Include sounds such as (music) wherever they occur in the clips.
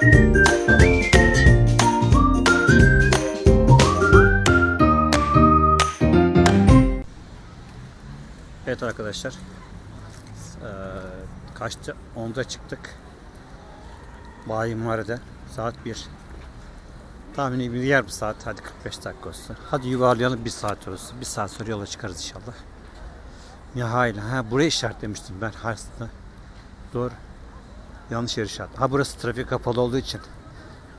Evet arkadaşlar. Eee kaçta? 10'da çıktık. Bayi. Saat 1. Tahmini bir yarım saat. Hadi 45 dakika olsun. Hadi yuvarlayalım bir saat olsun. Bir saat sonra yola çıkarız inşallah. Mihail. Ha burayı işaretlemiştim ben aslında. Doğru. Yanlış yer işaret. Ha burası trafik kapalı olduğu için.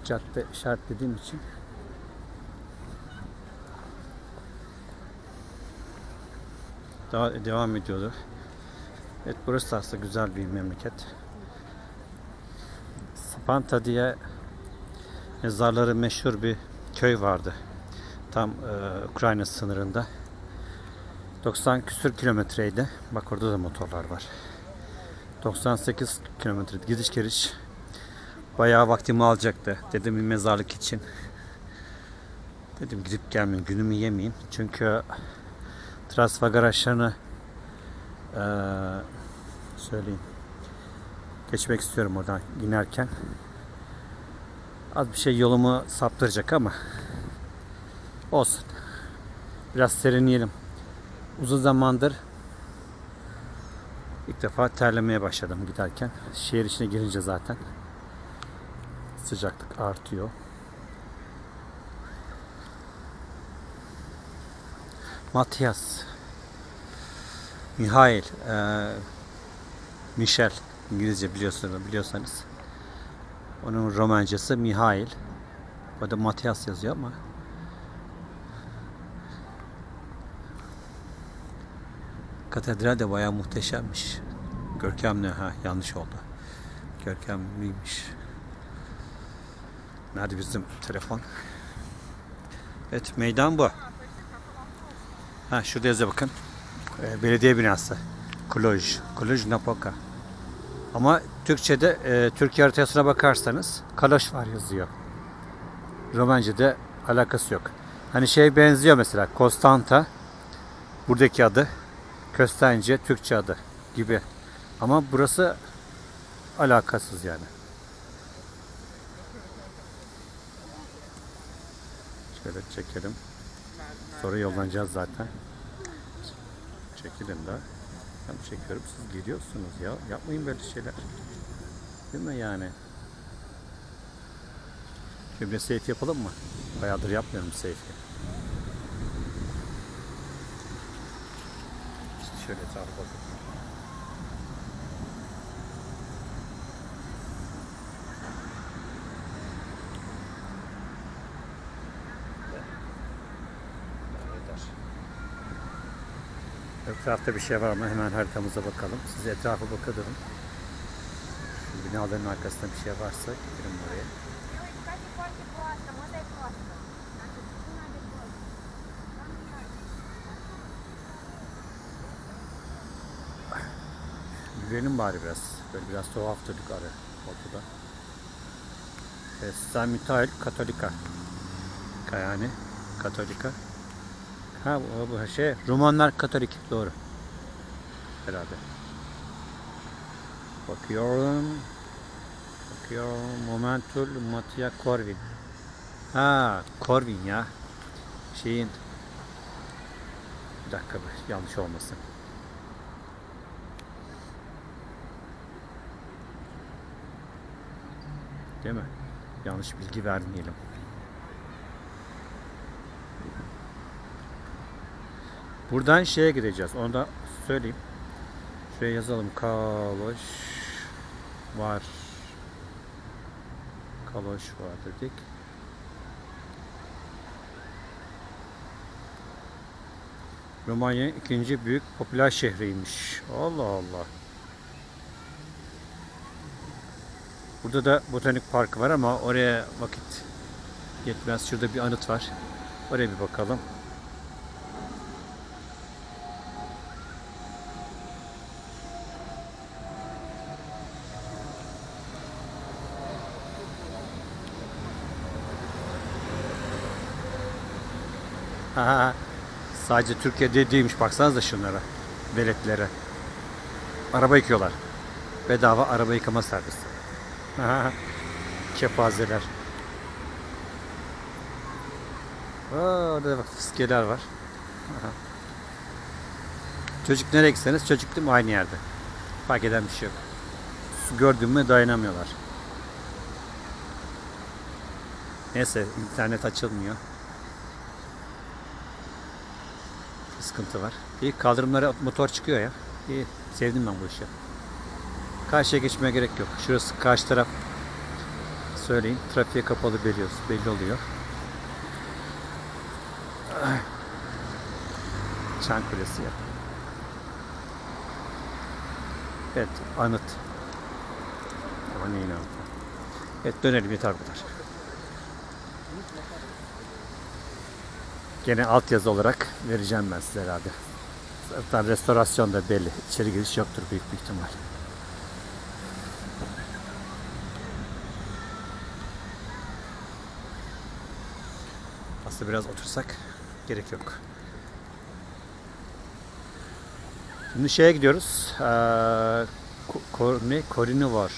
Cadde işaretlediğim için. Daha devam ediyordu. Evet burası da aslında güzel bir memleket. Spanta diye mezarları meşhur bir köy vardı. Tam e, Ukrayna sınırında. 90 küsür kilometreydi. Bak orada da motorlar var. 98 kilometre gidiş geliş. Bayağı vaktimi alacaktı. Dedim bir mezarlık için. Dedim gidip gelmeyeyim, günümü yemeyeyim. Çünkü transfer araçlarını eee söyleyeyim. Geçmek istiyorum oradan inerken. Az bir şey yolumu saptıracak ama olsun. Biraz serinleyelim. Uzun zamandır defa terlemeye başladım giderken. Şehir içine girince zaten sıcaklık artıyor. Matias Mihail eee Michel İngilizce biliyorsunuz biliyorsanız. Onun romancası Mihail. Burada Matias yazıyor ama Katedral de bayağı muhteşemmiş. Görkemli ha yanlış oldu. Görkemliymiş. Nerede bizim telefon? Evet meydan bu. Ha şurada yazıyor bakın. Ee, belediye binası. Cluj. Cluj Napoca. Ama Türkçe'de e, Türkiye haritasına bakarsanız Kaloş var yazıyor. Romanca'da alakası yok. Hani şey benziyor mesela Konstanta buradaki adı Köstence Türkçe adı gibi. Ama burası alakasız yani. Şöyle çekelim. Sonra yollanacağız zaten. Çekilin de. Ben çekiyorum. Siz gidiyorsunuz ya. Yapmayın böyle şeyler. Değil mi yani? Şimdi safe yapalım mı? Bayağıdır yapmıyorum safe. İşte şöyle etrafa. Yeter. Etrafta bir şey var mı? Hemen haritamıza bakalım. Siz etrafa bakalım. Şu binaların arkasında bir şey varsa gidelim prost. Yürüyelim bari biraz. Böyle biraz tuhaf durduk ara ortada. E, San Mikael Katolika. Yani Katolika. Ha bu, bu şey Romanlar Katolik doğru. Herhalde. Bakıyorum. Bakıyorum. Momentul Mattia Corvin. Ha Corvin ya. Şeyin bir dakika bir yanlış olmasın. Değil mi? Yanlış bilgi vermeyelim. Buradan şeye gideceğiz. Onu da söyleyeyim. Şuraya yazalım. Kaloş var. Kaloş var dedik. Romanya'nın ikinci büyük popüler şehriymiş. Allah Allah. Burada da botanik parkı var ama oraya vakit yetmez. Şurada bir anıt var. Oraya bir bakalım. (laughs) sadece Türkiye'de değilmiş. Baksanıza şunlara. Veletlere. Araba yıkıyorlar. Bedava araba yıkama servisi. (laughs) kepazeler. Aa, orada bak fıskiyeler var. (laughs) Çocuk nereye gitseniz çocuk değil mi aynı yerde. Fark eden bir şey yok. Su gördün mü dayanamıyorlar. Neyse internet açılmıyor. Bir sıkıntı var. İyi kaldırımlara motor çıkıyor ya. İyi sevdim ben bu işi. Karşıya geçmeye gerek yok. Şurası karşı taraf söyleyin. Trafiğe kapalı biliyoruz. Belli oluyor. Çan Kulesi ya. Evet anıt. Ama neyin anıtı? Evet dönelim yeter kadar. Gene altyazı olarak vereceğim ben size herhalde. Zaten restorasyon da belli. İçeri giriş yoktur büyük bir ihtimal. Aslında biraz otursak gerek yok. Şimdi şeye gidiyoruz. Ee, Ko- Ko- ne? Korino var.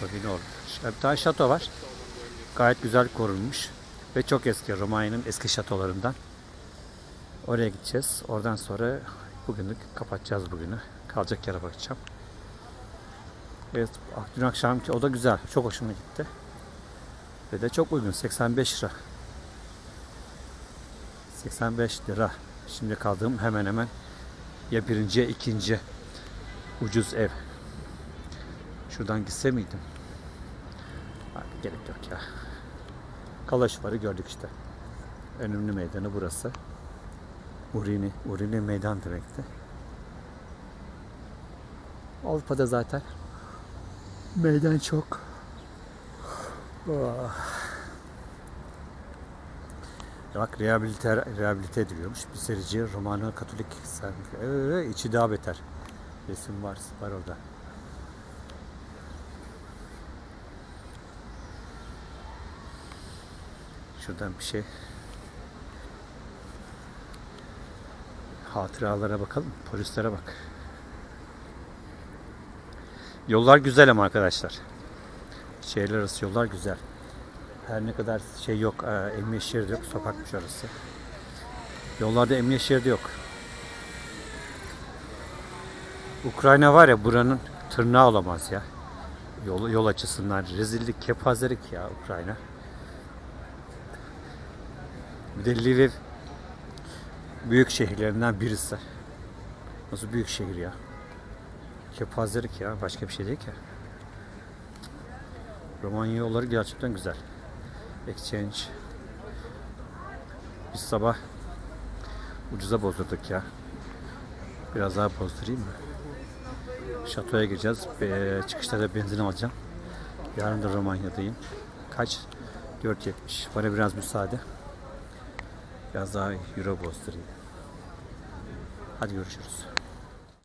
Korino. Bir tane şato var. Gayet güzel korunmuş. Ve çok eski. Romanya'nın eski şatolarından. Oraya gideceğiz. Oradan sonra bugünlük kapatacağız bugünü. Kalacak yere bakacağım. Evet, dün akşamki o da güzel. Çok hoşuma gitti. Ve de çok uygun. 85 lira. 85 lira. Şimdi kaldığım hemen hemen ya birinci ya ikinci ucuz ev. Şuradan gitse miydim? Gerek yok ya. Kalaşvar'ı gördük işte. Önemli meydanı burası. Urini, Urini meydan demekti. Avrupa'da zaten meydan çok. Ya Bak rehabilite, rehabilite ediliyormuş. Bir serici Romano Katolik ee, içi daha beter. Resim var, var orada. Şuradan bir şey hatıralara bakalım. Polislere bak. Yollar güzel ama arkadaşlar. Şehirler arası yollar güzel. Her ne kadar şey yok, e, emniyet şeridi yok, sokakmış orası. Yollarda emniyet şeridi yok. Ukrayna var ya buranın tırnağı olamaz ya. Yol, yol açısından rezillik, kepazelik ya Ukrayna. Bir büyük şehirlerinden birisi. Nasıl büyük şehir ya? Kepazelik ya, başka bir şey değil ki. Romanya yolları gerçekten güzel. Exchange. Biz sabah ucuza bozdurduk ya. Biraz daha bozdurayım mı? Şatoya gireceğiz. Çıkışta da benzin alacağım. Yarın da Romanya'dayım. Kaç? 4.70. Bana biraz müsaade. Biraz daha euro bozdurayım. Hadi görüşürüz.